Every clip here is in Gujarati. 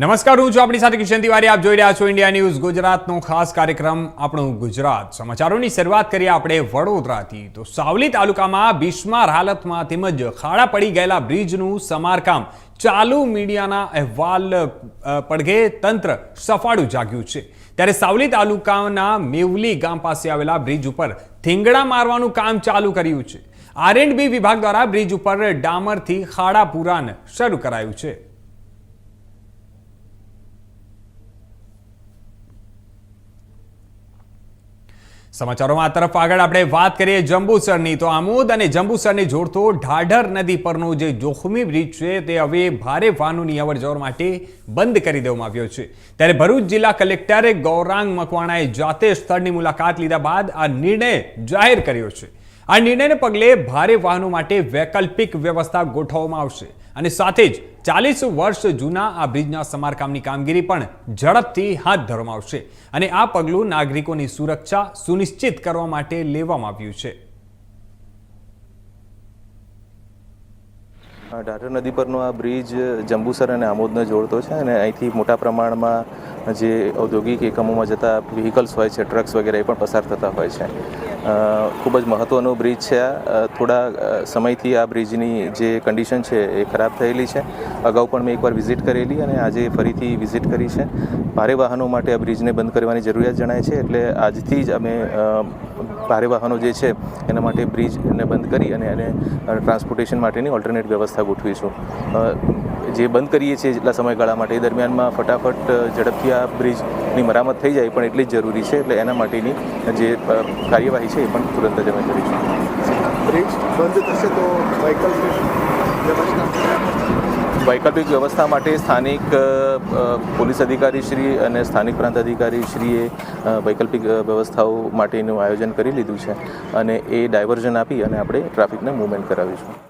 નમસ્કાર, હું છું આપણી સાથે કિશન તિવારી. આપ જોઈ રહ્યા છો ઇન્ડિયા ન્યૂઝ, ગુજરાતનો ખાસ કાર્યક્રમ, આપણું ગુજરાત. સમાચારોની શરૂઆત કરીએ આપણે વડોદરાથી. તો સાવલી તાલુકામાં બિસ્માર હાલતમાં તેમજ ખાડા પડી ગયેલા બ્રિજનું સમારકામ ચાલુ મીડિયાના અહેવાલ પડઘે તંત્ર સફાળું જાગ્યું છે. ત્યારે સાવલી તાલુકાના મેવલી ગામ પાસે આવેલા બ્રિજ ઉપર થીંગડા મારવાનું કામ ચાલુ કર્યું છે. આર એન્ડ બી વિભાગ દ્વારા બ્રિજ ઉપર ડામરથી ખાડા પુરાણ શરૂ કરાયું છે. સમાચારોમાં આ તરફ આગળ આપણે વાત કરીએ જંબુસરની. તો આમોદ અને જંબુસરને જોડતો ઢાઢર નદી પરનો જે જોખમી બ્રિજ છે, તે હવે ભારે વાહનોની અવરજવર માટે બંધ કરી દેવામાં આવ્યો છે. ત્યારે ભરૂચ જિલ્લા કલેક્ટરે ગૌરાંગ મકવાણાએ જાતે સ્થળની મુલાકાત લીધા બાદ આ નિર્ણય જાહેર કર્યો છે. આ નિર્ણયને પગલે ભારે વાહનો માટે વૈકલ્પિક વ્યવસ્થા ગોઠવવામાં આવશે. અને સાથે જ ચાલીસ વર્ષ જૂના આ બ્રિજના સમારકામની કામગીરી પણ ઝડપથી હાથ ધરવામાં આવશે અને આ પગલું નાગરિકોની સુરક્ષા સુનિશ્ચિત કરવા માટે લેવામાં આવ્યું છે. ઢાઢર નદી પરનો આ બ્રિજ જંબુસર અને આમોદને જોડતો છે અને અહીંથી મોટા પ્રમાણમાં જે ઔદ્યોગિક એકમોમાં જતા વ્હીકલ્સ હોય છે ટ્રક્સ વગેરે પણ પસાર થતા હોય છે. ખૂબ જ મહત્ત્વનો બ્રિજ છે. આ થોડા સમયથી આ બ્રિજની જે કન્ડિશન છે એ ખરાબ થયેલી છે. અગાઉ પણ મેં એકવાર વિઝિટ કરેલી અને આજે ફરીથી વિઝિટ કરી છે. ભારે વાહનો માટે આ બ્રિજને બંધ કરવાની જરૂરિયાત જણાય છે. એટલે આજથી જ અમે ભારે વાહનો જે છે, એના માટે બ્રિજને બંધ કરી અને એને ટ્રાન્સપોર્ટેશન માટેની ઓલ્ટરનેટ વ્યવસ્થા ગોઠવીશું. જે બંધ કરીએ છીએ જેટલા સમયગાળા માટે એ દરમિયાનમાં ફટાફટ ઝડપથી આ બ્રિજની મરામત થઈ જાય પણ એટલી જ જરૂરી છે. એટલે એના માટેની જે કાર્યવાહી છે એ પણ તુરંત જ અમે કરીશું. બ્રિજ બંધ થશે તો વૈકલ્પિક વ્યવસ્થા? વૈકલ્પિક વ્યવસ્થા માટે સ્થાનિક પોલીસ અધિકારી શ્રી અને સ્થાનિક પ્રાંત અધિકારી શ્રીએ વૈકલ્પિક વ્યવસ્થાઓ માટેનું આયોજન કરી લીધું છે. અને એ ડાયવર્ઝન આપી અને આપણે ટ્રાફિકને મૂવમેન્ટ કરાવીશું.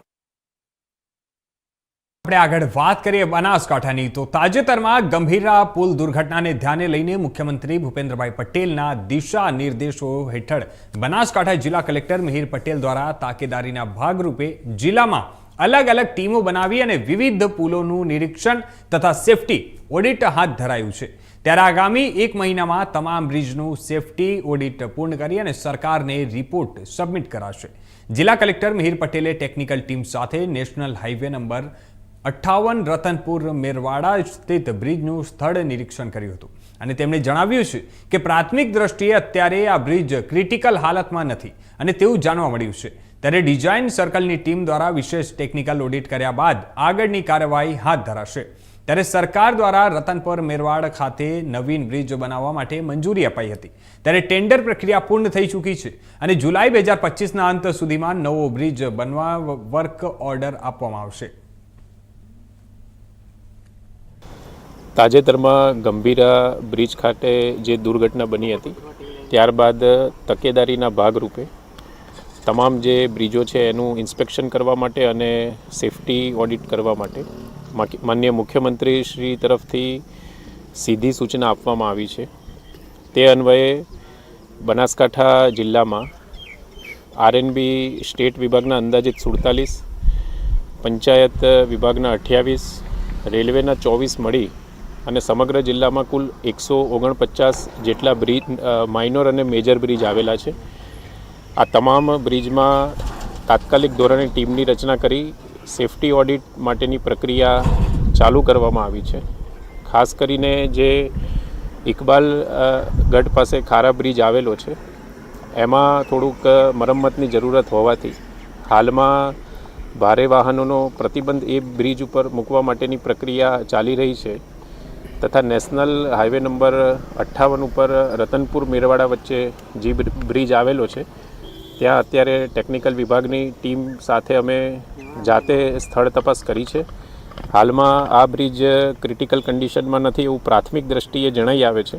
આપણે આગળ વાત કરીએ બનાસકાંઠાની, તો તાજેતરમાં ગંભીરા પુલ દુર્ઘટનાને ધ્યાને લઈને મુખ્યમંત્રી ભૂપેન્દ્રભાઈ પટેલના દિશા નિર્દેશો હેઠળ બનાસકાંઠા જિલ્લા કલેક્ટર મિહિર પટેલ દ્વારા તાકેદારીના ભાગરૂપે જિલ્લામાં અલગ અલગ ટીમો બનાવી અને વિવિધ પુલોનું નિરીક્ષણ તથા સેફટી ઓડિટ હાથ ધરાયું છે. ત્યારે આગામી એક મહિનામાં તમામ બ્રિજનું સેફટી ઓડિટ પૂર્ણ કરી અને સરકારને રિપોર્ટ સબમિટ કરાશે. જિલ્લા કલેક્ટર મિહિર પટેલે ટેકનિકલ ટીમ સાથે નેશનલ હાઈવે નંબર અઠ્ઠાવન રતનપુર મેરવાડા સ્થિત બ્રિજનું સ્થળ નિરીક્ષણ કર્યું હતું. અને તેમણે જણાવ્યું છે કે પ્રાથમિક દ્રષ્ટિએ અત્યારે આ બ્રિજ ક્રિટિકલ હાલતમાં નથી અને તેવું જાણવા મળ્યું છે. ત્યારે ડિઝાઇન સર્કલની ટીમ દ્વારા વિશેષ ટેકનિકલ ઓડિટ કર્યા બાદ આગળની કાર્યવાહી હાથ ધરાશે. ત્યારે સરકાર દ્વારા રતનપુર મેરવાડ ખાતે નવીન બ્રિજ બનાવવા માટે મંજૂરી અપાઈ હતી. ત્યારે ટેન્ડર પ્રક્રિયા પૂર્ણ થઈ ચૂકી છે અને જુલાઈ બે હજાર પચીસના અંત સુધીમાં નવો બ્રિજ બનવા વર્ક ઓર્ડર આપવામાં આવશે. તાજેતરમાં ગંભીરા બ્રિજ ખાતે જે દુર્ઘટના બની હતી, ત્યારબાદ તકેદારીના ભાગરૂપે તમામ જે બ્રિજો છે એનું ઇન્સ્પેક્શન કરવા માટે અને સેફટી ઓડિટ કરવા માટે માન્ય મુખ્યમંત્રી શ્રી તરફથી સીધી સૂચના આપવામાં આવી છે. તે અન્વયે બનાસકાંઠા જિલ્લામાં આરએનબી સ્ટેટ વિભાગના અંદાજિત સુડતાલીસ, પંચાયત વિભાગના અઠ્યાવીસ, રેલવેના ચોવીસ મળી અને સમગ્ર જિલ્લામાં કુલ એકસો ઓગણપચાસ જેટલા બ્રિજ માઇનોર અને મેજર બ્રિજ આવેલા છે. આ તમામ બ્રિજમાં તાત્કાલિક ધોરણે ટીમની રચના કરી સેફટી ઓડિટ માટેની પ્રક્રિયા ચાલુ કરવામાં આવી છે. ખાસ કરીને જે ઇકબાલ ગઢ પાસે ખારા બ્રિજ આવેલો છે, એમાં થોડુંક મરમ્મતની જરૂરત હોવાથી હાલમાં ભારે વાહનોનો પ્રતિબંધ એ બ્રિજ ઉપર મૂકવા માટેની પ્રક્રિયા ચાલી રહી છે. તથા નેશનલ હાઈવે નંબર અઠ્ઠાવન ઉપર રતનપુર મેરવાડા વચ્ચે જી બ્રિજ આવેલો છે. ત્યાં અત્યારે ટેકનિકલ વિભાગની ટીમ સાથે અમે જાતે સ્થળ તપાસ કરી છે. હાલમાં આ બ્રિજ ક્રિટિકલ કન્ડિશનમાં નથી એવું પ્રાથમિક દ્રષ્ટિએ જણાઈ આવે છે.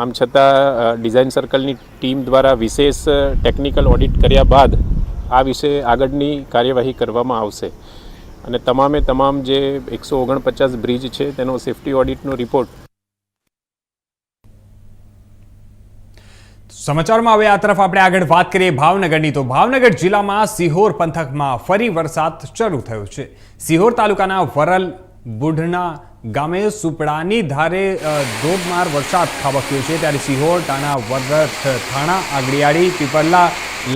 આમ છતાં ડિઝાઇન સર્કલની ટીમ દ્વારા વિશેષ ટેકનિકલ ઓડિટ કર્યા બાદ આ વિશે આગળની કાર્યવાહી કરવામાં આવશે. અને તમામે તમામ જે એકસો ઓગણપચાસ બ્રિજ છે, તેનો સેફટી ઓડિટનો રિપોર્ટ. સમાચારમાં હવે આ તરફ આપણે આગળ વાત કરીએ ભાવનગરની. તો ભાવનગર જિલ્લામાં સિહોર પંથકમાં ફરી વરસાદ શરૂ થયો છે. સિહોર તાલુકાના વરલ બુઢના ગામે સુપડાની ધારે ધોધમાર વરસાદ ખાબક્યો છે. ત્યારે સિહોર ટાણા, વરરથ થાણા આગડિયાળી પીપરલા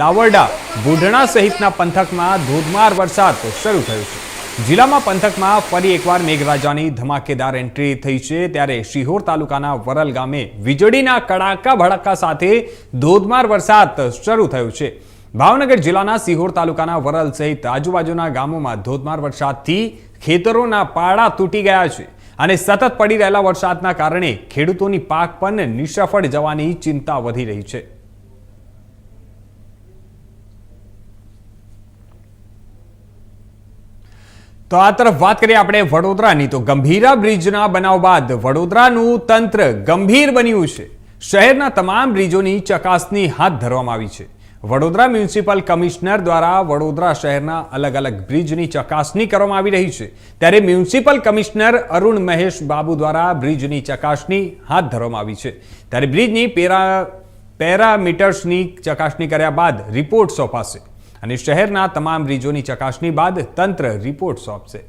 લાવરડા, બુઢણા સહિતના પંથકમાં ધોધમાર વરસાદ શરૂ થયો છે. જિલ્લામાં પંથકમાં ફરી એકવાર મેઘરાજાની ધમાકેદાર એન્ટ્રી થઈ છે. ત્યારે શિહોર તાલુકાના વરલ ગામે વીજળીના કડાકા ભડાકા સાથે ધોધમાર વરસાદ શરૂ થયો છે. ભાવનગર જિલ્લાના સિહોર તાલુકાના વરલ સહિત આજુબાજુના ગામોમાં ધોધમાર વરસાદથી ખેતરોના પાડા તૂટી ગયા છે અને સતત પડી રહેલા વરસાદના કારણે ખેડૂતોની પાક પણ નિષ્ફળ જવાની ચિંતા વધી રહી છે. તો આ તરફ વાત કરીએ આપણે વડોદરાની. તો ગંભીરા બ્રિજના બનાવ બાદ વડોદરાનું તંત્ર ગંભીર બન્યું છે. શહેરના તમામ બ્રિજોની ચકાસણી હાથ ધરવામાં આવી છે. વડોદરા મ્યુનિસિપલ કમિશનર દ્વારા વડોદરા શહેરના અલગ અલગ બ્રિજની ચકાસણી કરવામાં આવી રહી છે. ત્યારે મ્યુનિસિપલ કમિશનર અરુણ મહેશ બાબુ દ્વારા બ્રિજની ચકાસણી હાથ ધરવામાં આવી છે. ત્યારે બ્રિજની પેરા પેરામીટર્સની ચકાસણી કર્યા બાદ રિપોર્ટ સોંપાશે. અને શહેરના તમામ બ્રિજોની ચકાસણી બાદ તંત્ર રિપોર્ટ સોંપશે.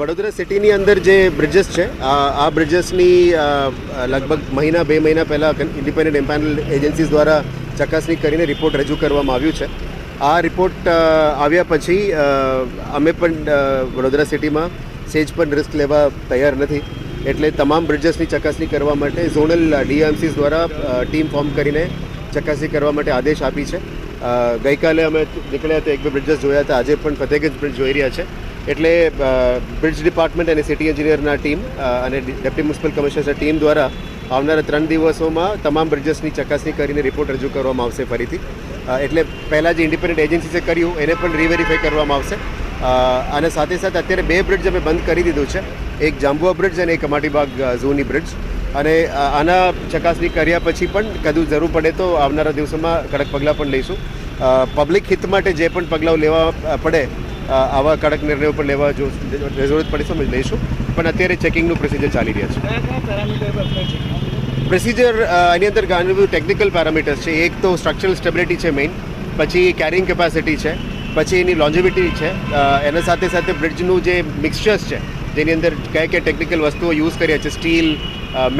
વડોદરા સિટીની અંદર જે બ્રિજેસ છે, આ બ્રિજેસની લગભગ મહિના, બે મહિના પહેલાં ઇન્ડિપેન્ડન્ટ એમ્પાનલ એજન્સી દ્વારા ચકાસણી કરીને રિપોર્ટ રજૂ કરવામાં આવ્યું છે. આ રિપોર્ટ આવ્યા પછી અમે પણ વડોદરા સિટીમાં સેજ પણ રિસ્ક લેવા તૈયાર નથી. એટલે તમામ બ્રિજસની ચકાસણી કરવા માટે ઝોનલ ડીએમસીસ દ્વારા ટીમ ફોર્મ કરીને ચકાસણી કરવા માટે આદેશ આપી છે. ગઈકાલે અમે નીકળ્યા તો એક બે બ્રિજીસ જોયા હતા. આજે પણ ફતેહગંજ બ્રિજ જોઈ રહ્યા છે. એટલે બ્રિજ ડિપાર્ટમેન્ટ અને સિટી એન્જિનિયરના ટીમ અને ડેપ્ટી મ્યુનિસિપલ કમિશનર્સના ટીમ દ્વારા આવનારા ત્રણ દિવસોમાં તમામ બ્રિજસની ચકાસણી કરીને રિપોર્ટ રજૂ કરવામાં આવશે ફરીથી. એટલે પહેલાં જે ઇન્ડિપેન્ડન્ટ એજન્સીસે કર્યું, એને પણ રીવેરીફાઈ કરવામાં આવશે. અને સાથે સાથે અત્યારે બે બ્રિજ અમે બંધ કરી દીધું છે. એક જાંબુઆ બ્રિજ અને એક કમાટીબાગ ઝૂની બ્રિજ અને આના ચકાસણી કર્યા પછી પણ કદું જરૂર પડે તો આવનારા દિવસોમાં કડક પગલાં પણ લઈશું. પબ્લિક હિત માટે જે પણ પગલાં લેવા પડે આવા કડક નિર્ણયો પણ લેવા જો જરૂરત પડે તો અમે લઈશું. પણ અત્યારે ચેકિંગનું પ્રોસિજર ચાલી રહ્યા છે. પ્રોસિજર એની અંદર ઘણા બધું ટેકનિકલ પેરામીટર્સ છે. એક તો સ્ટ્રક્ચરલ સ્ટેબિલિટી છે મેઇન પછી કેરિંગ કેપેસિટી છે. પછી એની લોન્જિવિટી છે. એના સાથે સાથે બ્રિજનું જે મિક્સચર્સ છે, જેની અંદર કયા કયા ટેકનિકલ વસ્તુઓ યુઝ કર્યા છે સ્ટીલ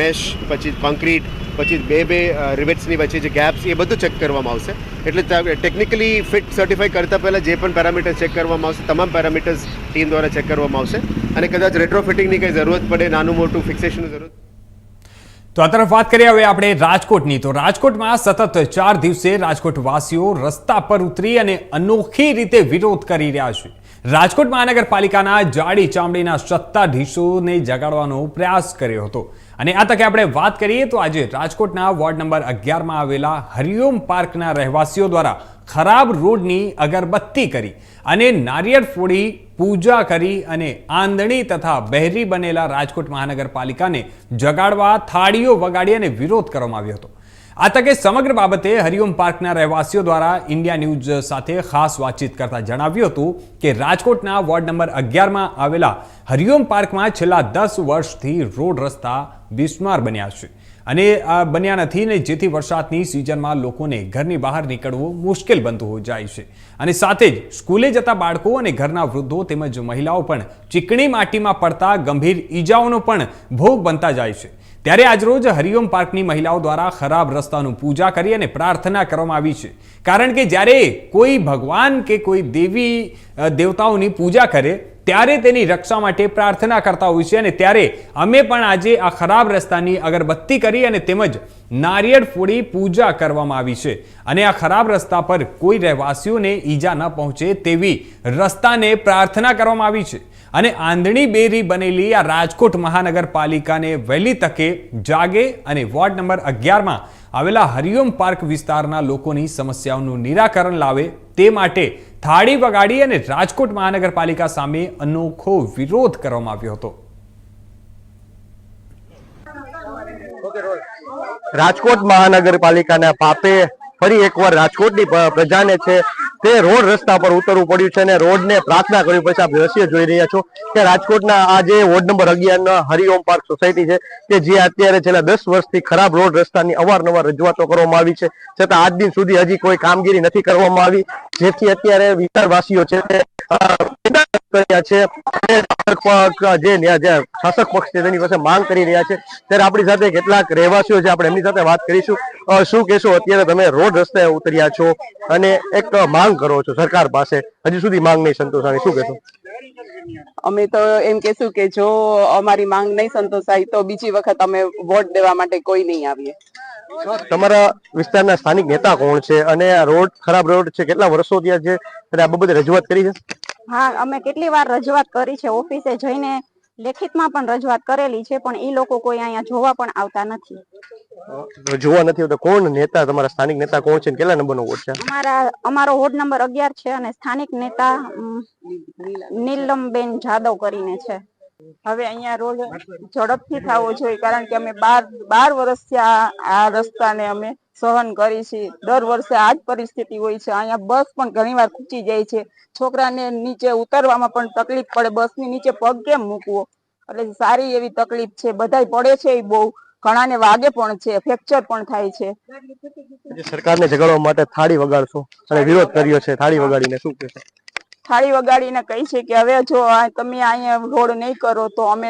મેશ પછી કોન્ક્રીટ પછી બે બે રિવેટ્સની વચ્ચે જે ગેપ્સ એ બધું ચેક કરવામાં આવશે. એટલે ટેકનિકલી ફિટ સર્ટિફાઈ કરતાં પહેલાં જે પણ પેરામીટર્સ ચેક કરવામાં આવશે, તમામ પેરામીટર્સ ટીમ દ્વારા ચેક કરવામાં આવશે. અને કદાચ રેટ્રોફિટિંગની કંઈ જરૂરત પડે, નાનું મોટું ફિક્સેશનની જરૂરત તો આ તરફ વાત કરીએ હવે આપણે રાજકોટની. તો રાજકોટમાં સતત ચાર દિવસે રાજકોટવાસીઓ રસ્તા પર ઉતરી અને અનોખી રીતે વિરોધ કરી રહ્યા છે. રાજકોટ મહાનગરપાલિકાના જાડી ચામડીના સત્તાધીશોને જગાડવાનો પ્રયાસ કર્યો હતો. અને આ તકે આપણે વાત કરીએ તો આજે રાજકોટના વોર્ડ નંબર અગિયારમાં આવેલા હરિઓમ પાર્કના રહેવાસીઓ દ્વારા ખરાબ રોડની અગરબત્તી કરી અને નારિયેળ ફોડી, પૂજા કરી અને આંધણી તથા બહેરી બનેલા રાજકોટ મહાનગરપાલિકાને જગાડવા થાળીઓ વગાડી અને વિરોધ કરવામાં આવ્યો હતો. આ તકે સમગ્ર બાબતે હરિઓમ પાર્કના રહેવાસીઓ દ્વારા ઇન્ડિયા ન્યૂઝ સાથે ખાસ વાતચીત કરતા જણાવ્યું હતું કે રાજકોટના વોર્ડ નંબર અગિયારમાં આવેલા હરિઓમ પાર્કમાં છેલ્લા દસ વર્ષથી રોડ રસ્તા બિસ્માર બન્યા છે. અને આ બન્યા નથી ને જેથી વરસાદની સિઝનમાં લોકોને ઘરની બહાર નીકળવું મુશ્કેલ બનતું જાય છે. અને સાથે જ સ્કૂલે જતા બાળકો અને ઘરના વૃદ્ધો તેમજ મહિલાઓ પણ ચીકણી માટીમાં પડતા ગંભીર ઈજાઓનો પણ ભોગ બનતા જાય છે. ત્યારે આજરોજ હરિઓમ પાર્કની મહિલાઓ દ્વારા ખરાબ રસ્તાનું પૂજા કરી અને પ્રાર્થના કરવામાં આવી છે. કારણ કે જ્યારે કોઈ ભગવાન કે કોઈ દેવી દેવતાઓની પૂજા કરે, ત્યારે તેની રક્ષા માટે પ્રાર્થના કરતા હોય છે અને ત્યારે અમે પણ આજે આ ખરાબ રસ્તાની અગરબત્તી કરી અને તેમજ નારિયેળ ફોડી પૂજા કરવામાં આવી છે. અને આ ખરાબ રસ્તા પર કોઈ રહેવાસીઓને ઈજા ન પહોંચે તેવી રસ્તાને પ્રાર્થના કરવામાં આવી છે. અને આંધણી બેરી બનેલી આ રાજકોટ મહાનગરપાલિકાને વહેલી તકે જાગે અને વોર્ડ નંબર અગિયારમાં આવેલા હરિઓમ પાર્ક વિસ્તારના લોકોની સમસ્યાઓનું નિરાકરણ લાવે તે માટે થાળી વગાડી અને રાજકોટ મહાનગરપાલિકા સામે અનોખો વિરોધ કરવામાં આવ્યો હતો. રાજકોટ મહાનગરપાલિકાના પાપે ફરી એકવાર રાજકોટની પ્રજાને છે તે રોડ રસ્તા પર ઉતરવું પડ્યું છે અને રોડને પ્રાર્થના કરવી પછી આપ દ્રશ્ય જોઈ રહ્યા છો કે રાજકોટના આ જે વોર્ડ નંબર અગિયાર હરિઓમ પાર્ક સોસાયટી છે કે જે અત્યારે છેલ્લા દસ વર્ષથી ખરાબ રોડ રસ્તાની અવારનવાર રજૂઆતો કરવામાં આવી છે. છતાં આજ દિન સુધી હજી કોઈ કામગીરી નથી કરવામાં આવી. જેથી અત્યારે વિસ્તારવાસીઓ છે અ, કર્યા છે. જે જે શાસક પક્ષ છે તેની પાસે માંગ કરી રહ્યા છે. ત્યારે આપણી સાથે કેટલાક રહેવાસીઓ છે આપણે એમની સાથે વાત કરીશું. શું કહેશો? અત્યારે તમે રોડ રસ્તે ઉતર્યા છો અને એક માંગ કરો છો સરકાર પાસે. હજી સુધી માંગ નહીં સંતોષાની શું કહેશો? અમે તો એમ કેશું કે જો અમારી માંગ નહીં સંતોષાય તો બીજી વખત અમે વોટ દેવા માટે કોઈ નહીં આવીએ. તમારા વિસ્તારના સ્થાનિક નેતા કોણ છે? અને આ રોડ ખરાબ રોડ છે કેટલા વર્ષો ત્યાં છે અને આ બાબતે રજૂઆત કરી છે? હા અમે કેટલી વાર રજૂઆત કરી છે ઓફિસે જઈને લેખિતમાં પણ રજૂઆત કરેલી છે પણ એ લોકો કોઈ અહીંયા જોવા પણ આવતા નથી. જોવા નથી આવતા. કોણ નેતા? તમારા સ્થાનિક નેતા કોણ છે કેટલા નંબરનો વોટ છે? અમારા અમારો વોર્ડ નંબર અગિયાર છે અને સ્થાનિક નેતા નીલમબેન જાદવ કરીને છે. હવે અહીંયા રોડ ઝડપથી થવો જોઈએ કારણ કે અમે બાર બાર વર્ષથી આ આ રસ્તાને અમે સહન કરી છે. દર વર્ષે આ જ પરિસ્થિતિ હોય છે. અહીંયા બસ પણ ઘણી વાર ખૂચી જાય છે. છોકરાને નીચે ઉતરવામાં પણ તકલીફ પડે. બસની નીચે પગ કેમ મૂકવો? એટલે સારી એવી તકલીફ છે. બધાય પડે છે એ બહુ. ઘણાને વાગે પણ છે. ફ્રેક્ચર પણ થાય છે. સરકારને જગાડવા માટે થાળી વગાડશો. અને વિરોધ કર્યો છે. થાળી વગાડીને શું કહેશો? થાળી વગાડીને કહી છે કે હવે જો તમે અહીંયા રોડ નહીં કરો તો અમે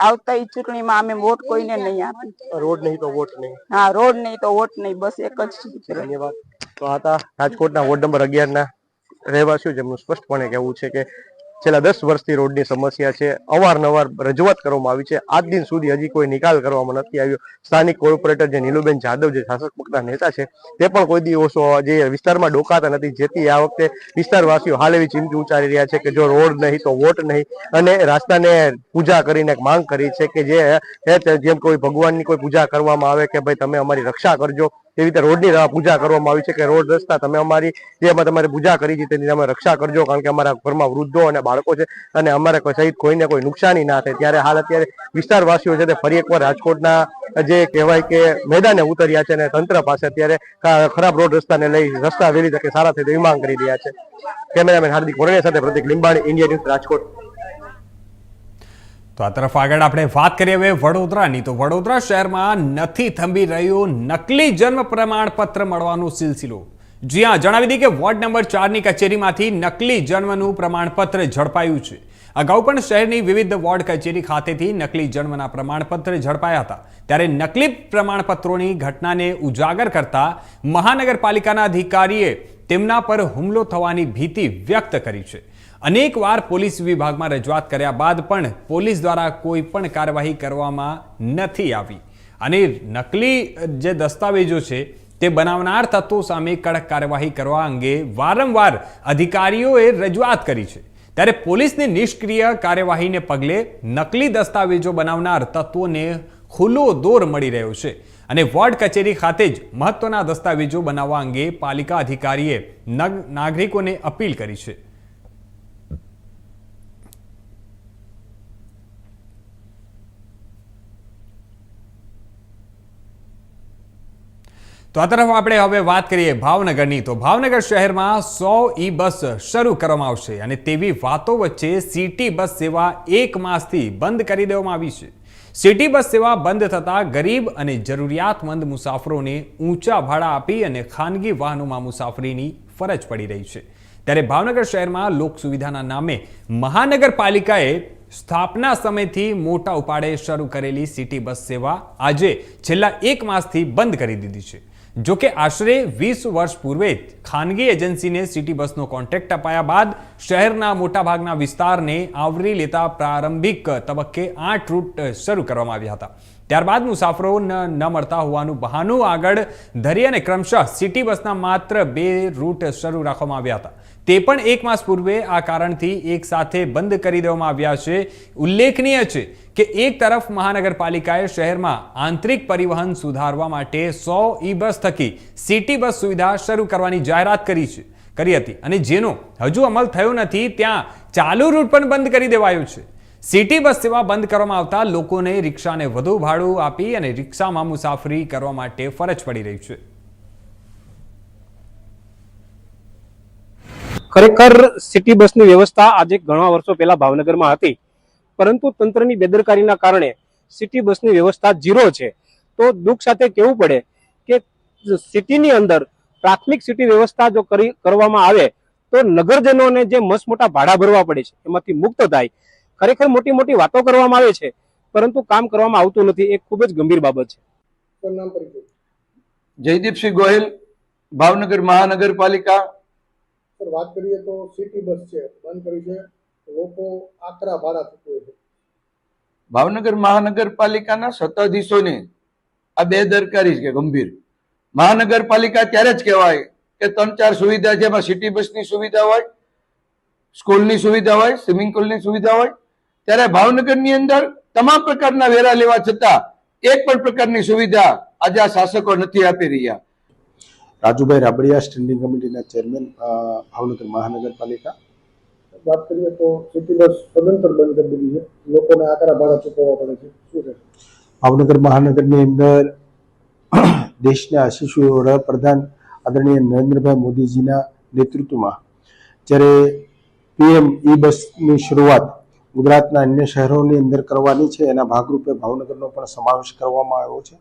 આવતા ચૂંટણીમાં અમે વોટ કોઈને નહીં આપી રોડ નહીં તો વોટ નહીં. હા રોડ નહીં તો વોટ નહીં બસ એક જ ધન્યવાદ. તો આ હતા રાજકોટના વોર્ડ નંબર અગિયાર ના રહેવાસીઓ જેમનું સ્પષ્ટપણે કહેવું છે કે છેલ્લા દસ વર્ષથી રોડની સમસ્યા છે. અવારનવાર રજૂઆત કરવામાં આવી છે. આજ દિન સુધી હજી કોઈ નિકાલ કરવામાં નથી આવ્યો. સ્થાનિક કોર્પોરેટર જે નીલુબેન જાદવ, જે શાસક પક્ષના નેતા છે, તે પણ કોઈ દિવસો જે વિસ્તારમાં ડોકાતા નથી. જેથી આ વખતે વિસ્તારવાસીઓ હાલ એવી ચીમકી ઉચ્ચારી રહ્યા છે કે જો રોડ નહીં તો વોટ નહીં. અને રાસ્તાને પૂજા કરીને એક માંગ કરી છે કે જેમ કોઈ ભગવાનની કોઈ પૂજા કરવામાં આવે કે ભાઈ તમે અમારી રક્ષા કરજો. એવી રીતે રોડની પૂજા કરવામાં આવી છે કે રોડ રસ્તા તમે અમારી જે અમે તમારી પૂજા કરી છે તેની તમે રક્ષા કરજો, કારણ કે અમારા ઘરમાં વૃદ્ધો અને બાળકો છે અને અમારે સહિત કોઈને કોઈ નુકસાની ના થાય. ત્યારે હાલ અત્યારે વિસ્તારવાસીઓ છે તે ફરી એકવાર રાજકોટના જે કહેવાય કે મેદાને ઉતર્યા છે અને તંત્ર પાસે અત્યારે ખરાબ રોડ રસ્તાને લઈ રસ્તા વહેલી તકે સારા થાય તેવી માંગ કરી રહ્યા છે. કેમેરામેન હાર્દિક મોરડિયા સાથે પ્રતિક લીંબાણી, ઇન્ડિયા ન્યૂઝ રાજકોટ. તો આ તરફ આગળ આપણે વાત કરીએ હવે વડોદરાની. તો વડોદરા શહેરમાં નથી થંભી રહ્યું નકલી જન્મ પ્રમાણપત્ર મળવાનો સિલસિલો. જી હા, જણાવી દઈએ કે વોર્ડ નંબર ચારની કચેરીમાંથી નકલી જન્મનું પ્રમાણપત્ર ઝડપાયું છે. અગાઉ પણ શહેરની વિવિધ વોર્ડ કચેરી ખાતેથી નકલી જન્મના પ્રમાણપત્ર ઝડપાયા હતા. ત્યારે નકલી પ્રમાણપત્રોની ઘટનાને ઉજાગર કરતા મહાનગરપાલિકાના અધિકારીએ તેમના પર હુમલો થવાની ભીતિ વ્યક્ત કરી છે. અનેકવાર પોલીસ વિભાગમાં રજૂઆત કર્યા બાદ પણ પોલીસ દ્વારા કોઈ પણ કાર્યવાહી કરવામાં નથી આવી. અને નકલી જે દસ્તાવેજો છે, તે બનાવનાર તત્વો સામે કડક કાર્યવાહી કરવા અંગે વારંવાર અધિકારીઓએ રજૂઆત કરી છે. ત્યારે પોલીસની નિષ્ક્રિય કાર્યવાહીને પગલે નકલી દસ્તાવેજો બનાવનાર તત્વોને ખુલ્લો દોર મળી રહ્યો છે અને વોર્ડ કચેરી ખાતે જ મહત્વના દસ્તાવેજો બનાવવા અંગે પાલિકા અધિકારીએ નાગરિકોને અપીલ કરી છે. તો આ તરફ આપણે હવે વાત કરીએ ભાવનગરની. તો ભાવનગર શહેરમાં સો ઈ બસ શરૂ કરવામાં આવશે અને તેવી વાતો વચ્ચે સિટી બસ સેવા એક માસથી બંધ કરી દેવામાં આવી છે. સિટી બસ સેવા બંધ થતાં ગરીબ અને જરૂરિયાતમંદ મુસાફરોને ઊંચા ભાડા આપી અને ખાનગી વાહનોમાં મુસાફરીની ફરજ પડી રહી છે. ત્યારે ભાવનગર શહેરમાં લોક સુવિધાના નામે મહાનગરપાલિકાએ સ્થાપના સમયથી મોટા ઉપાડે શરૂ કરેલી સિટી બસ સેવા આજે છેલ્લા એક માસથી બંધ કરી દીધી છે. જો કે આશરે વીસ વર્ષ પૂર્વે ખાનગી એજન્સીને સિટી બસનો કોન્ટ્રાક્ટ અપાયા બાદ શહેરના મોટાભાગના વિસ્તારને આવરી લેતા પ્રારંભિક તબક્કે આઠ રૂટ શરૂ કરવામાં આવ્યા હતા. ત્યારબાદ મુસાફરો ન મળતા હોવાનું બહાનું આગળ ધરી અને ક્રમશઃ સિટી બસના માત્ર બે રૂટ શરૂ રાખવામાં આવ્યા હતા. તે પણ એક માસ પૂર્વે આ કારણથી એક સાથે બંધ કરી દેવામાં આવ્યા છે. ઉલ્લેખનીય છે કે એક તરફ મહાનગરપાલિકાએ શહેરમાં આંતરિક પરિવહન સુધારવા માટે સો ઈ બસ થકી સિટી બસ સુવિધા શરૂ કરવાની જાહેરાત કરી છે, કરી હતી અને જેનો હજુ અમલ થયો નથી ત્યાં ચાલુ રૂટ પણ બંધ કરી દેવાયો છે. સિટી બસ સેવા બંધ કરવામાં આવતા લોકોને રિક્ષાને વધુ ભાડું આપી અને રિક્ષામાં મુસાફરી કરવા માટે ફરજ પડી રહી છે. ખરેખર સિટી બસની વ્યવસ્થા આજે ઘણા વર્ષો પહેલા ભાવનગરમાં હતી. પરંતુ તંત્રની બેદરકારીના કારણે સિટી બસની વ્યવસ્થા ઝીરો છે. તો દુઃખ સાથે કહેવું પડે કે સિટીની અંદર પ્રાથમિક સિટી વ્યવસ્થા જો કરી કરવામાં આવે તો નગરજનોને જે મસ્ત મોટા ભાડા ભરવા પડે છે એમાંથી મુક્ત થાય. ખરેખર મોટી મોટી વાતો કરવામાં આવે છે પરંતુ કામ કરવામાં આવતું નથી એ ખૂબ જ ગંભીર બાબત છે. જયદીપસિંહ ગોહિલ ભાવનગર મહાનગરપાલિકા. સર વાત કરીએ તો સિટી બસ છે, બંધ કરી છે. લોકો આકરા ભાડા ચૂકવે છે. ભાવનગર મહાનગરપાલિકાના સત્તાધીશોની આ બેદરકારી છે, ગંભીર. મહાનગરપાલિકા ત્યારે જ કહેવાય કે ત્રણ ચાર સુવિધા છે, એમાં સિટી બસની સુવિધા હોય, સ્કૂલની સુવિધા હોય, સ્વિમિંગ પુલની સુવિધા હોય. ત્યારે ભાવનગરની અંદર તમામ પ્રકારના વેરા લેવા છતાં એક પણ પ્રકારની સુવિધા આજે આ શાસકો નથી આપી રહ્યા. રાજુભાઈ રાબડિયા સ્ટેન્ડિંગ કમિટીના ચેરમેન ભાવનગર મહાનગરપાલિકા. વાત કરીએ તો સિટી બસ સદંતર બંધ કરી દીધી છે. લોકોને આકરા ભાડા ચૂકવવા પડે છે. શું છે? ભાવનગર મહાનગરની અંદર દેશના શિશુ વડાપ્રધાન આદરણીય નરેન્દ્રભાઈ મોદીજીના નેતૃત્વમાં જ્યારે પીએમ ઈ બસની શરૂઆત ગુજરાતના અન્ય શહેરોની અંદર કરવાની છે એના ભાગરૂપે ભાવનગરનો પણ સમાવેશ કરવામાં આવ્યો છે.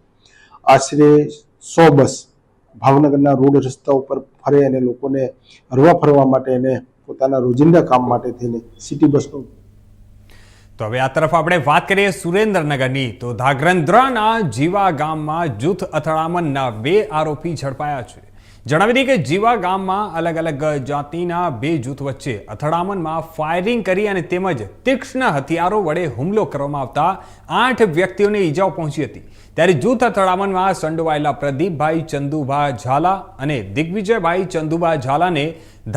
આશરે સો બસ ભાવનગરના રોડ રસ્તા ઉપર ફરે અને લોકોને હરવા ફરવા માટે અને પોતાના રોજિંદા કામ માટે થઈને સિટી બસનો તો હવે આ તરફ આપણે વાત કરીએ સુરેન્દ્રનગરની. તો ધાગ્રંદ્રાના જીવા ગામમાં જૂથ અથડામણના બે આરોપી ઝડપાયા છે. જણાવી દઈએ કે જીવા ગામમાં અલગ અલગ જાતિના બે જૂથ વચ્ચે અથડામણમાં ફાયરિંગ કરી અને તેમજ તીક્ષ્ણ હથિયારો વડે હુમલો કરવામાં આવતા આઠ વ્યક્તિઓને ઈજાઓ પહોંચી હતી. ત્યારે જૂથ અથડામણમાં સંડોવાયેલા પ્રદીપભાઈ ચંદુભા ઝાલા અને દિગ્વિજયભાઈ ચંદુભા ઝાલાને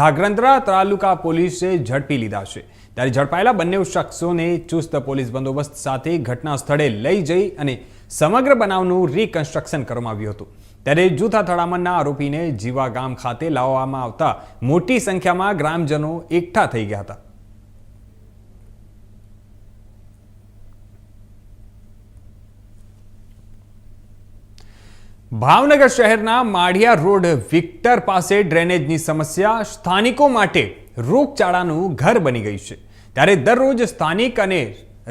ધાગ્રંદ્રા તાલુકા પોલીસે ઝડપી લીધા છે. ત્યારે ઝડપાયેલા બંને શખ્સોને ચુસ્ત પોલીસ બંદોબસ્ત સાથે ઘટના સ્થળે લઈ જઈ અને સમગ્ર બનાવનું રિકન્સ્ટ્રક્શન કરવામાં આવ્યું હતું. ત્યારે જૂથ અથડામણના આરોપીને જીવા ગામ ખાતે લાવવામાં આવતા મોટી સંખ્યામાં ગ્રામજનો એકઠા થઈ ગયા હતા. ભાવનગર શહેરના માળિયા રોડ વિક્ટર પાસે ડ્રેનેજની સમસ્યા, સ્થાનિકો માટે રોગચાળાનું ઘર બની ગયું છે. ત્યારે દરરોજ સ્થાનિક અને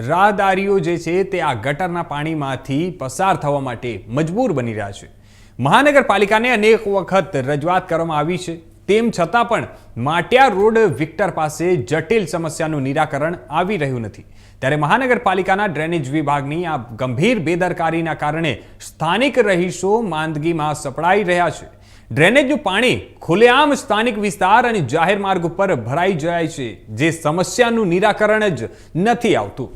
રાહદારીઓ જે છે તે આ ગટરના પાણીમાંથી પસાર થવા માટે મજબૂર બની રહ્યા છે. મહાનગરપાલિકાને અનેક વખત રજૂઆત કરવામાં આવી છે. તેમ છતાં પણ માટિયા રોડ વિક્ટર પાસે જટિલ સમસ્યાનું નિરાકરણ આવી રહ્યું નથી. ત્યારે મહાનગરપાલિકાના ડ્રેનેજ વિભાગની આ ગંભીર બેદરકારીના કારણે સ્થાનિક રહીશો માંદગીમાં સપડાઈ રહ્યા છે. ડ્રેનેજનું પાણી ખુલ્લેઆમ સ્થાનિક વિસ્તાર અને જાહેર માર્ગ ઉપર ભરાઈ જાય છે, જે સમસ્યાનું નિરાકરણ જ નથી આવતું.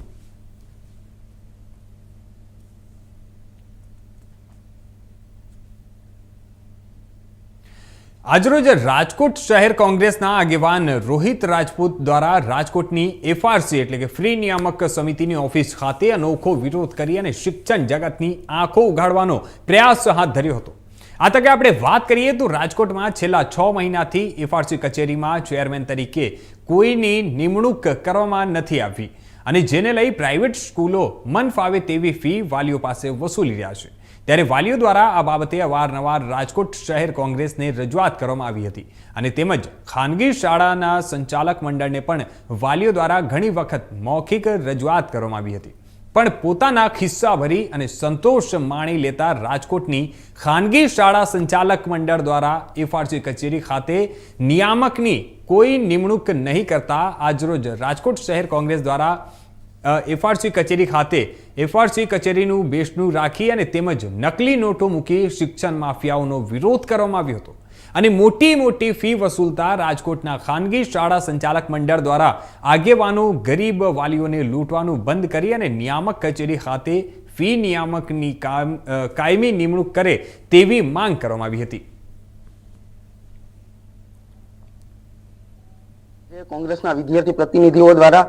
આજરોજ રાજકોટ શહેર કોંગ્રેસના આગેવાન રોહિત રાજપૂત દ્વારા રાજકોટની એફઆરસી એટલે કે ફ્રી નિયામક સમિતિની ઓફિસ ખાતે અનોખો વિરોધ કરી અને શિક્ષણ જગતની આંખો ઉઘાડવાનો પ્રયાસ હાથ ધર્યો હતો. આ તકે આપણે વાત કરીએ તો રાજકોટમાં છેલ્લા છ મહિનાથી એફઆરસી કચેરીમાં ચેરમેન તરીકે કોઈની નિમણૂક કરવામાં નથી આવી અને જેને લઈ પ્રાઇવેટ સ્કૂલો મન ફાવે તેવી ફી વાલીઓ પાસે વસૂલી રહ્યા છે. ત્યારે વાલીઓ દ્વારા આ બાબતે અવારનવાર રાજકોટ શહેર કોંગ્રેસને રજૂઆત કરવામાં આવી હતી. અને તેમજ ખાનગી શાળાના સંચાલક મંડળને પણ વાલીઓ દ્વારા ઘણી વખત મૌખિક રજૂઆત કરવામાં આવી હતી. પણ પોતાના ખિસ્સા ભરી અને સંતોષ માણી લેતા રાજકોટની ખાનગી શાળા સંચાલક મંડળ દ્વારા એફઆરસી કચેરી ખાતે નિયામકની કોઈ નિમણૂક નહીં કરતા આજરોજ રાજકોટ શહેર કોંગ્રેસ દ્વારા એફઆરસી કચેરી ખાતે એફઆરસી કચેરીનું બેસણું રાખી અને તેમજ નકલી નોટો મૂકી શિક્ષણ માફિયાઓનો વિરોધ કરવામાં આવ્યો હતો. અને મોટી મોટી ફી વસૂલતા રાજકોટના ખાનગી શાળા સંચાલક મંડળ દ્વારા આગેવાનો ગરીબ વાલીઓને લૂંટવાનું બંધ કરી અને નિયામક કચેરી ખાતે ફી નિયામકની કાયમી નિમણૂક કરે તેવી માંગ કરવામાં આવી હતી. કોંગ્રેસના વિદ્યાર્થી પ્રતિનિધિઓ દ્વારા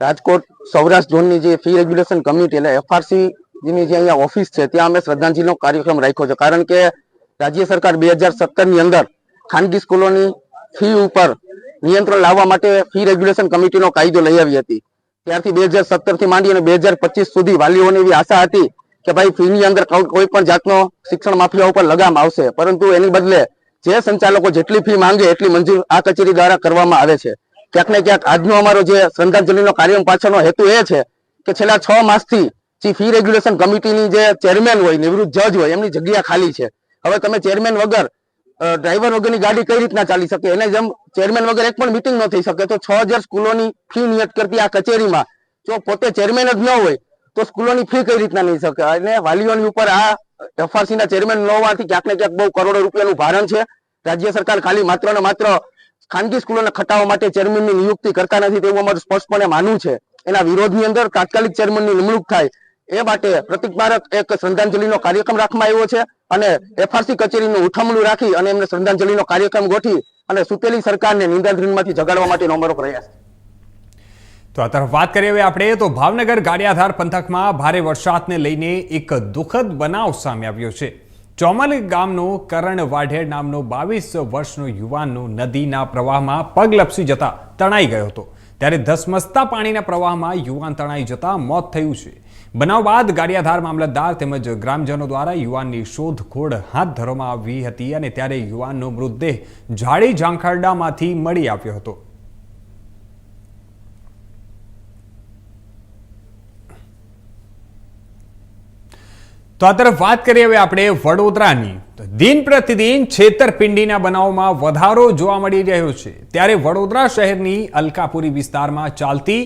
રાજકોટ સૌરાષ્ટ્ર ઝોનની જે ફી રેગ્યુલેશન કમિટી એટલે એફઆરસી ની જે અહીંયા ઓફિસ છે, ત્યાં અમે શ્રદ્ધાંજલિનો કાર્યક્રમ રાખ્યો છે. કારણ કે રાજ્ય સરકાર બે હજાર સત્તરની અંદર ખાનગી સ્કૂલોની ફી ઉપર નિયંત્રણ લાવવા માટે ફી રેગ્યુલેશન કમિટીનો કાયદો લઈ આવી હતી. ત્યારથી બે હજાર સત્તરથી માંડી અને બે હજાર પચીસ સુધી વાલીઓને એવી આશા હતી કે ભાઈ ફી ની અંદર કોઈ પણ જાતનો શિક્ષણ માફિયા ઉપર લગામ આવશે. પરંતુ એની બદલે જે સંચાલકો જેટલી ફી માંગે એટલી મંજૂર આ કચેરી દ્વારા કરવામાં આવે છે. ક્યાંક ને ક્યાંક આજનો અમારો જે શ્રદ્ધાંજલિનો કાર્યક્રમ પાછળનો હેતુ એ છે કે છેલ્લા છ માસથી જે ફી રેગ્યુલેશન કમિટીની જે ચેરમેન હોય, નિવૃત્ત જજ હોય, એમની જગ્યા ખાલી છે. હવે તમે ચેરમેન વગર ડ્રાઈવર વગરની ગાડી કઈ રીતના ચાલી શકે? એને જેમ ચેરમેન વગર એક પણ મિટિંગ ન થઈ શકે, તો છ હજાર સ્કૂલોની ફી નિયત કરતી આ કચેરીમાં. જો પોતે ચેરમેન જ ન હોય, તો સ્કૂલોની ફી કઈ રીતના નહીં શકે? અને વાલીઓની ઉપર આ એફઆરસી ના ચેરમેન ન હોવાથી ક્યાંક ને ક્યાંક બહુ કરોડો રૂપિયાનું ભારણ છે. રાજ્ય સરકાર ખાલી માત્ર ને માત્ર ખાનગી સ્કૂલોને ખટાવવા માટે ચેરમેનની નિયુક્તિ કરતા નથી તેવું અમારું સ્પષ્ટપણે માનવું છે. એના વિરોધની અંદર તાત્કાલિક ચેરમેનની નિમણૂક થાય એ માટે પ્રતિકમારક એક શ્રદ્ધાંજલિનો કાર્યક્રમ રાખવામાં આવ્યો છે અને એફઆરસી કચેરીનું ઉઠમણું રાખી અને એમને શ્રદ્ધાંજલિનો કાર્યક્રમ ગોઠવી અને સુતેલી સરકારને નિંદાધ્રીનમાંથી જગાડવા માટેનો અમારો પ્રયાસ છે. તો આ તરફ વાત કરીએ હવે આપણે તો ભાવનગર ગાડિયાધાર પંથકમાં ભારે વરસાદને લઈને એક દુઃખદ બનાવ સામે આવ્યો છે. ચોમલ ગામનો કરણ વાઢેર નામનો બાવીસ વર્ષનો યુવાનનો નદીના પ્રવાહમાં પગ લપસી જતા તણાઈ ગયો હતો. ત્યારે ધસમસતા પાણીના પ્રવાહમાં યુવાન તણાઈ જતા મોત થયું છે. બનાવ બાદ ગાડિયાધાર મામલતદાર તેમજ ગ્રામજનો દ્વારા યુવાનની શોધખોળ હાથ ધરવામાં આવી હતી અને ત્યારે યુવાનનો મૃતદેહ ઝાડી ઝાંખરડામાંથી મળી આવ્યો હતો. તો આ તરફ વાત કરીએ હવે આપણે વડોદરાની. તો દિન પ્રતિદિન છેતરપિંડીના બનાવમાં વધારો જોવા મળી રહ્યો છે. ત્યારે વડોદરા શહેરની અલકાપુરી વિસ્તારમાં ચાલતી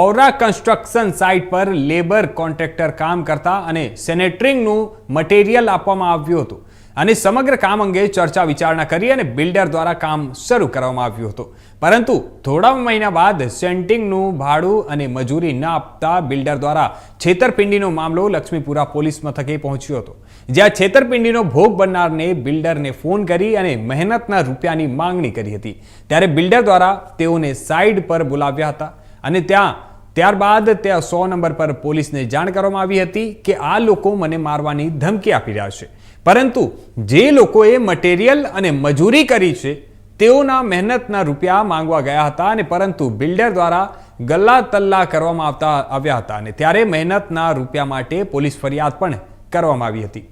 ઓરા કન્સ્ટ્રક્શન સાઇટ પર લેબર કોન્ટ્રાક્ટર કામ કરતા અને સેનેટરિંગનું મટીરિયલ આપવામાં આવ્યું હતું. અને સમગ્ર કામ અંગે ચર્ચા વિચારણા કરી અને બિલ્ડર દ્વારા કામ શરૂ કરવામાં આવ્યું હતું. પરંતુ થોડા મહિના બાદ સેન્ટિંગનું ભાડું અને મજૂરી ન આપતા બિલ્ડર દ્વારા છેતરપિંડીનો મામલો લક્ષ્મીપુરા પોલીસ મથકે પહોંચ્યો હતો. જ્યાં છેતરપિંડીનો ભોગ બનનારને બિલ્ડરને ફોન કરી અને મહેનતના રૂપિયાની માંગણી કરી હતી. ત્યારે બિલ્ડર દ્વારા તેઓને સાઇડ પર બોલાવ્યા હતા અને ત્યાં, ત્યારબાદ ત્યાં સો નંબર પર પોલીસને જાણ કરવામાં આવી હતી કે આ લોકો મને મારવાની ધમકી આપી રહ્યા છે. પરંતુ જે લોકોએ મટીરિયલ અને મજૂરી કરી છે, તેઓના મહેનતના રૂપિયા માંગવા ગયા હતા અને પરંતુ બિલ્ડર દ્વારા ગલ્લા તલ્લા કરવામાં આવતા આવ્યા હતા અને ત્યારે મહેનતના રૂપિયા માટે પોલીસ ફરિયાદ પણ કરવામાં આવી હતી.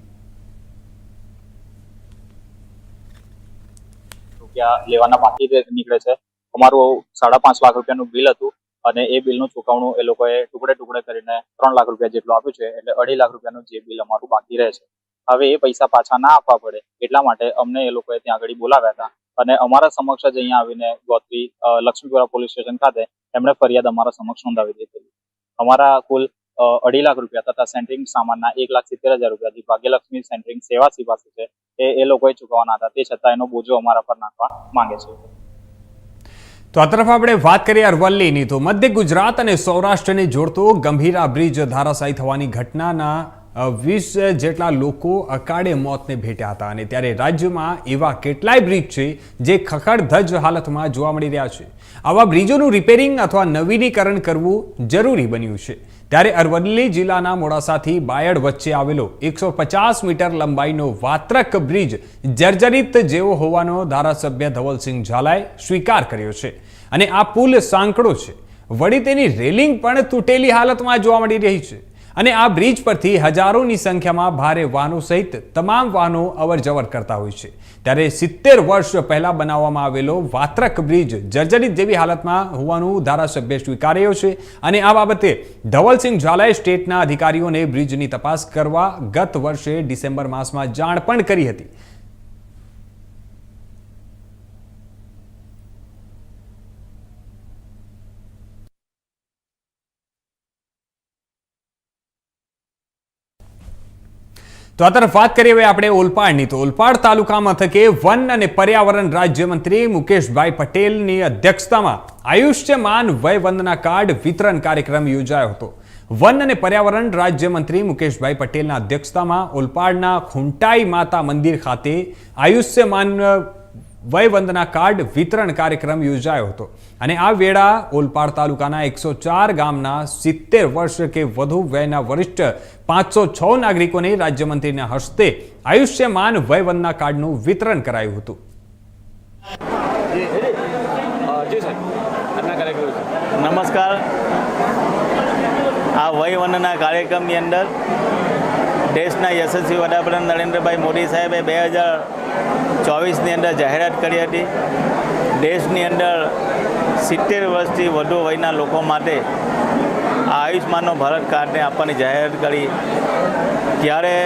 રૂપિયા લેવાના બાકી નીકળે છે. અમારું સાડા પાંચ લાખ રૂપિયાનું બિલ હતું અને એ બિલનું ચુકવણું એ લોકોએ ટુકડે ટુકડે કરીને ત્રણ લાખ રૂપિયા જેટલું આપ્યું છે, એટલે અઢી લાખ રૂપિયાનું જે બિલ અમારું બાકી રહે છે. હવે એ પૈસા પાછા ના આપવા પડે. એટલા માટે અમને એ લોકોએ ત્યાં આગળ બોલાવ્યા હતા. અને અમારા સમક્ષ જ અહીંયા આવીને ગોત્રી લક્ષ્મીપુરા પોલીસ સ્ટેશન ખાતે એમણે ફરિયાદ અમારા સમક્ષ નોંધાવી દીધી. અમારા કુલ અઢી લાખ રૂપિયા તથા સેન્ટરિંગ સામાનના એક લાખ સિત્તેર હજાર રૂપિયા જે ભાગ્યલક્ષ્મી સેન્ટરિંગ સેવાસી પાસે છે, એ એ લોકોએ ચૂકવવાના હતા. તે છતાં એનો બોજો અમારા પર નાખવા માંગે છે. તો આ તરફ આપણે વાત કરીએ અરવલ્લીની. તો મધ્ય ગુજરાત અને સૌરાષ્ટ્રને જોડતો ગંભીરા બ્રિજ ધારાશાયી થવાની ઘટનાના વીસ જેટલા લોકો અકાળે મોતને ભેટ્યા હતા અને ત્યારે રાજ્યમાં એવા કેટલાય બ્રિજ છે જે ખખડધજ હાલતમાં જોવા મળી રહ્યા છે. આવા બ્રિજોનું રિપેરિંગ અથવા નવીનીકરણ કરવું જરૂરી બન્યું છે. ત્યારે અરવલ્લી જિલ્લાના મોડાસાથી બાયડ વચ્ચે આવેલો એકસો પચાસ મીટર લંબાઈનો વાત્રક બ્રિજ જર્જરિત જેવો હોવાનો ધારાસભ્ય ધવલસિંહ ઝાલાએ સ્વીકાર કર્યો છે. અને આ પુલ સાંકડો છે. વળી તેની રેલિંગ પણ તૂટેલી હાલતમાં જોવા મળી રહી છે. અને આ બ્રિજ પરથી હજારોની સંખ્યામાં ભારે વાહનો સહિત તમામ વાહનો અવરજવર કરતા હોય છે. ત્યારે સિત્તેર વર્ષ પહેલા બનાવવામાં આવેલો વાત્રક બ્રિજ જર્જરિત જેવી હાલતમાં હોવાનું ધારાસભ્ય સ્વીકાર્યો છે અને આ બાબતે ધવલસિંહ ઝાલાએ સ્ટેટના અધિકારીઓને બ્રિજની તપાસ કરવા ગત વર્ષે ડિસેમ્બર માસમાં જાણ પણ કરી હતી. તો આ તરફ વાત કરીએ હવે આપણે ઓલપાડની. તો ઓલપાડ તાલુકા મથકે વન અને પર્યાવરણ રાજ્યમંત્રી મુકેશભાઈ પટેલની અધ્યક્ષતામાં આયુષ્યમાન વયવંદના કાર્ડ વિતરણ કાર્યક્રમ યોજાયો હતો. વન અને પર્યાવરણ રાજ્યમંત્રી મુકેશભાઈ પટેલના અધ્યક્ષતામાં ઓલપાડના ખુંટાઈ માતા મંદિર ખાતે આયુષ્યમાન વયવંદના કાર્ડ વિતરણ કાર્યક્રમ યોજાયો હતો. અને આ વેળા ઓલપાડ તાલુકાના એકસો ચાર ગામના સિત્તેર વર્ષ કે વધુ વયના વરિષ્ઠ પાંચસો છ નાગરિકોને રાજ્યમંત્રીના હસ્તે આયુષ્યમાન વયવંદના કાર્ડનું વિતરણ કરાયું હતું. નમસ્કાર. આ વયવંદના કાર્યક્રમની અંદર દેશના યશસ્વી વડાપ્રધાન નરેન્દ્રભાઈ મોદી સાહેબે બે હજાર ચોવીસની અંદર જાહેરાત કરી હતી. દેશની અંદર સિત્તેર વર્ષથી વધુ વયના લોકો માટે આ આયુષ્માનનો ભારત કાર્ડને આપવાની જાહેરાત કરી. ત્યારે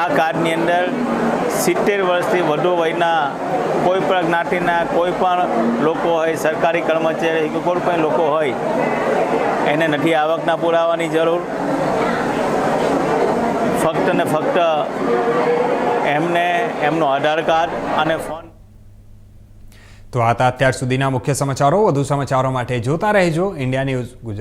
આ કાર્ડની અંદર સિત્તેર વર્ષથી વધુ વયના કોઈ પણ જ્ઞાતિના કોઈ પણ લોકો હોય, સરકારી કર્મચારી કે કોઈ પણ લોકો હોય, એને નથી આવકના પુરાવાની જરૂર. ફક્ત ને ફક્ત એમને એમનો આધાર કાર્ડ અને ફોન. તો આ અત્યાર સુધીના મુખ્ય સમાચારો. વધુ સમાચારો માટે જોતા રહેજો. India News Gujarat.